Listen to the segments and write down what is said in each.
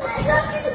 Hayır.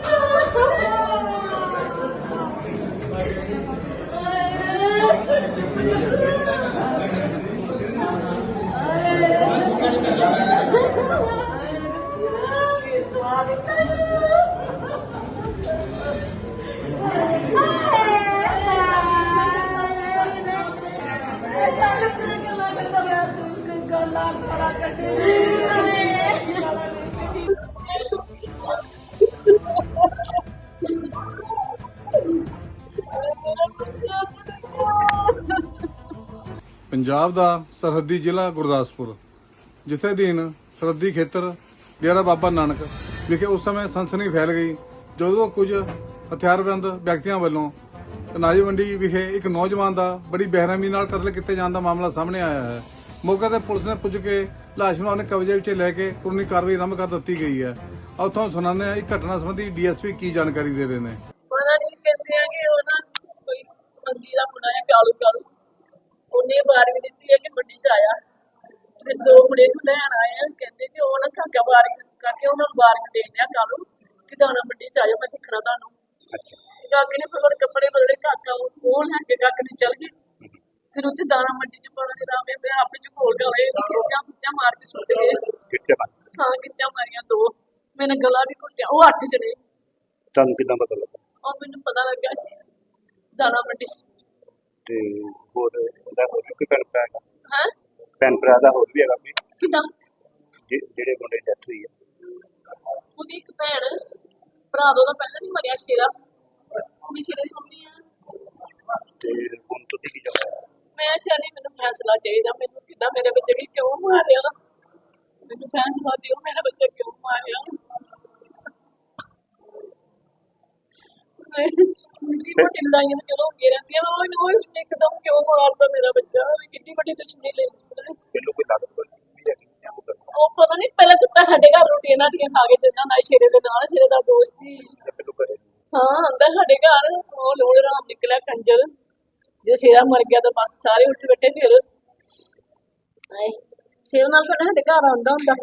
Punjab ਦਾ ਸਰਹੱਦੀ ਜ਼ਿਲ੍ਹਾ ਗੁਰਦਾਸਪੁਰ, ਜਿੱਥੇ ਦੀਨ ਸਰਹੱਦੀ ਖੇਤਰ ਡੇਰਾ ਬਾਬਾ ਨਾਨਕ ਵਿਖੇ ਉਸ ਸਮੇਂ ਸਨਸਨੀ ਫੈਲ ਗਈ, ਜਦੋਂ ਕੁਝ ਹਥਿਆਰਬੰਦ ਵਿਅਕਤੀਆਂ ਵੱਲੋਂ ਅਨਾਜ ਮੰਡੀ ਵਿਖੇ ਇੱਕ ਨੌਜਵਾਨ ਦਾ ਬੜੀ ਬੇਰਹਿਮੀ ਨਾਲ ਕਤਲ ਕੀਤੇ ਜਾਣ ਦਾ ਮਾਮਲਾ ਸਾਹਮਣੇ ਆਇਆ ਹੈ। ਮੌਕੇ ਤੇ ਪੁਲਿਸ ਨੇ ਪੁੱਜ ਕੇ ਲਾਸ਼ ਨੂੰ ਆਪਣੇ ਕਬਜ਼ੇ ਵਿੱਚ ਲੈ ਕੇ ਕਾਨੂੰਨੀ ਕਾਰਵਾਈ ਆਰੰਭ ਕਰ ਦਿੱਤੀ ਗਈ ਹੈ। ਉੱਥੋਂ ਸੁਣਾਉਂਦੇ ਹਾਂ ਇਹ ਘਟਨਾ ਸੰਬੰਧੀ ਡੀਐਸਪੀ ਕੀ ਜਾਣਕਾਰੀ ਦੇ ਰਹੇ ਨੇ। ਉਹਨਾਂ ਨੇ ਕਹਿੰਦੇ ਆ ਕਿ ਉਹ ਕੋਈ ਮੰਦੀ ਦਾ ਮੁੰਡਾ ਹੈ ਕਾਲੂ ਕਾਲੂ ਉਹਨੇ ਬਾਰ ਵੀ ਦਿੱਤੀ ਹੈ ਕਿ ਮੰਡੀ ਚ ਆਇਆ। ਤੇ ਦੋ ਮੁੰਡੇ ਨੂੰ ਲੈਣ ਆਏ ਆ। ਕਹਿੰਦੇ ਕਿ ਉਹ ਨਾ ਕਾਕਾ ਬਾਰ ਕਰਕੇ ਉਹਨਾਂ ਨੂੰ ਬਾਰ ਦੇ ਦਿਆ ਕਾਲੂ ਕਿ ਦਾਣਾ ਮੰਡੀ ਚ ਆਇਆ ਮੈਂ ਦਿਖਣਾ ਤੁਹਾਨੂੰ। ਕਾਕੇ ਨੇ ਫਿਰ ਕੱਪੜੇ ਬਦਲੇ, ਕਾਕਾ ਉਹ ਲੈ ਕੇ ਕਾਕੇ ਨੇ ਚਲ ਗਏ। ਫਿਰ ਉੱਥੇ ਦਾਣਾ ਮੰਡੀ ਚ ਪਾਣਾ ਦੇ ਰਾਮੇ ਮੈਂ ਆਪੇ ਚ ਘੋਲ ਗਏ ਖਿੱਚਾਂ ਖਿੱਚਾਂ ਮਾਰ ਕੇ ਸੁੱਟ ਗਏ। ਕਿੱਥੇ ਬਾਤ ਹਾਂ ਖਿੱਚਾਂ ਮਾਰੀਆਂ ਦੋ। ਮੈਨੇ ਗਲਾ ਵੀ ਘੁੱਟਿਆ ਉਹ ਅੱਠ ਜਣੇ। ਤੁਹਾਨੂੰ ਕਿੰਨਾ ਪਤਾ ਲੱਗਾ? ਉਹ ਮੈਨੂੰ ਪਤਾ ਲੱਗਾ ਕਿ ਦਾਣਾ ਮੰਡੀ ਤੇ ਹੋਰ ਇਹਦਾ ਹੋਰ ਵੀ ਕੋਈ ਭਰਾ ਹੈਗਾ? ਹੈ? ਭੈਣ ਭਰਾ ਦਾ ਹੋਰ ਵੀ ਹੈਗਾ ਕੋਈ? ਕਿਦਾਂ? ਜਿ- ਜਿਹੜੇ ਮੁੰਡੇ ਦੀ ਡੈਥ ਹੋਈ ਹੈ ਉਹਦੀ ਇੱਕ ਭੈਣ ਭਰਾ ਦਾ ਉਹਦਾ ਪਹਿਲਾਂ ਨਹੀਂ ਮਰਿਆ ਸ਼ੇਰਾ ਉਹਦੀ ਸ਼ੇਰੇ ਦੀ ਮੰਮੀ ਆ ਤੇ ਹੁਣ ਤੁਸੀਂ ਕੀ ਚਾਹੁੰਦੇ ਚਾਹਨੀ ਮੈਨੂੰ ਫੈਸਲਾ ਚਾਹੀਦਾ। ਮੈਨੂੰ ਕਿੱਦਾਂ ਮੇਰੇ ਬੱਚੇ ਕਿਉਂ ਮਾਰਿਆ? ਮੈਨੂੰ ਫੈਸਲਾ ਦਿਓ ਮੇਰਾ ਬੱਚਾ ਕਿਉਂ ਮਾਰਿਆ? ਲੜਾਈਆਂ ਤਾਂ ਚਲੋ ਹੁੰਦੀਆਂ ਰਹਿੰਦੀਆਂ ਉਹ ਉਹ ਇੱਕਦਮ ਕਿਉਂ ਮਾਰਦਾ ਮੇਰਾ ਬੱਚਾ? ਕਿੰਨੀ ਵੱਡੀ ਦੁਸ਼ਮਣੀ ਲੈ ਮੈਨੂੰ ਕੋਈ ਲਾਗਤ ਕੋਈ ਉਹ ਪਤਾ ਨਹੀਂ ਪਹਿਲਾਂ ਕੁੱਤਾ ਸਾਡੇ ਘਰ ਨਾਟੀਆਂ ਖਾ ਕੇ ਜਾਂਦਾ ਹੁੰਦਾ ਸੀ ਸ਼ੇਰੇ ਦੇ ਨਾਲ ਸ਼ੇਰੇ ਦਾ ਦੋਸਤ ਸੀ ਹਾਂ ਆਂਦਾ ਸਾਡੇ ਘਰ ਉਹ ਲੋੜ ਰਾਮ ਨਿਕਲਿਆ ਕੰਜਰ। ਜੇ ਸ਼ੇਰਾ ਮਰ ਗਿਆ ਤਾਂ ਬਸ ਸਾਰੇ ਉੱਠ ਬੈਠੇ ਫਿਰ। ਆਏ ਸ਼ੇਰ ਨਾਲ ਫਿਰ ਸਾਡੇ ਘਰ ਆਉਂਦਾ ਹੁੰਦਾ।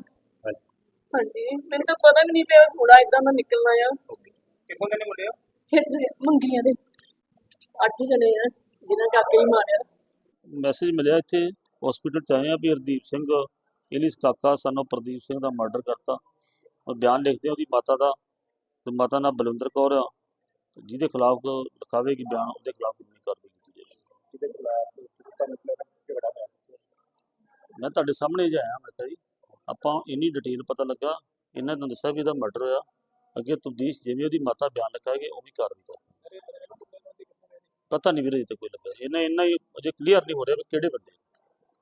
ਹਾਂਜੀ। ਹਾਂਜੀ ਮੈਨੂੰ ਤਾਂ ਪਤਾ ਵੀ ਨਹੀਂ ਪਿਆ ਥੋੜਾ ਇਦਾਂ ਦਾ ਨਿਕਲਣਾ ਆ। ਓਕੇ। ਕਿੱਥੋਂ ਦੇ ਨੇ ਮੁੰਡੇ ਹੋ ਖੇਤ ਮੰਗੀਆਂ ਦੇ। ਅੱਠ ਜਣੇ ਆ ਜਿਨ੍ਹਾਂ ਕਾਕੇ ਹੀ ਮਾਰਿਆ। ਮੈਸੇਜ ਮਿਲਿਆ ਇੱਥੇ ਹਸਪੀਟਲ ਚ ਆਏ ਆ ਵੀ ਹਰਦੀਪ ਸਿੰਘ ਇਲਿਸ ਕਾਕਾ ਸਾਨੂੰ ਪ੍ਰਦੀਪ ਸਿੰਘ ਦਾ ਮਰਡਰ ਕਰਤਾ। ਉਹ ਬਿਆਨ ਲਿਖਦੇ ਆ ਉਹਦੀ ਮਾਤਾ ਦਾ ਤੇ ਮਾਤਾ ਨਾਲ ਬਲਵਿੰਦਰ ਕੌਰ ਆ। ਤੇ ਜਿਹਦੇ ਖਿਲਾਫ ਲਿਖਾਵੇਗੀ ਬਿਆਨ ਉਹਦੇ ਖਿਲਾਫ ਕਾਰਵਾਈ। ਖਿਲਾਫ ਝਗੜਾ ਮੈਂ ਤੁਹਾਡੇ ਸਾਹਮਣੇ ਹੀ ਆਇਆ ਮੈਂ ਕਿਹਾ ਜੀ ਆਪਾਂ ਇੰਨੀ ਡਿਟੇਲ ਪਤਾ ਲੱਗਾ ਇਹਨਾਂ ਨੇ ਦੱਸਿਆ ਵੀ ਇਹਦਾ ਮਰਡਰ ਹੋਇਆ। ਅੱਗੇ ਤਬਦੀਸ਼ ਜਿਵੇਂ ਉਹਦੀ ਮਾਤਾ ਬਿਆਨ ਲਿਖਾਏਗੀ ਉਹ ਵੀ ਕਾਰਵਾਈ ਕਰਦੀ ਪਤਾ ਨਹੀਂ ਵੀਰੇ ਤੇ ਕੋਈ ਲੱਗਾ। ਇਹਨਾਂ ਇੰਨਾ ਹੀ ਅਜੇ ਕਲੀਅਰ ਨਹੀਂ ਹੋ ਰਿਹਾ ਵੀ ਕਿਹੜੇ ਬੰਦੇ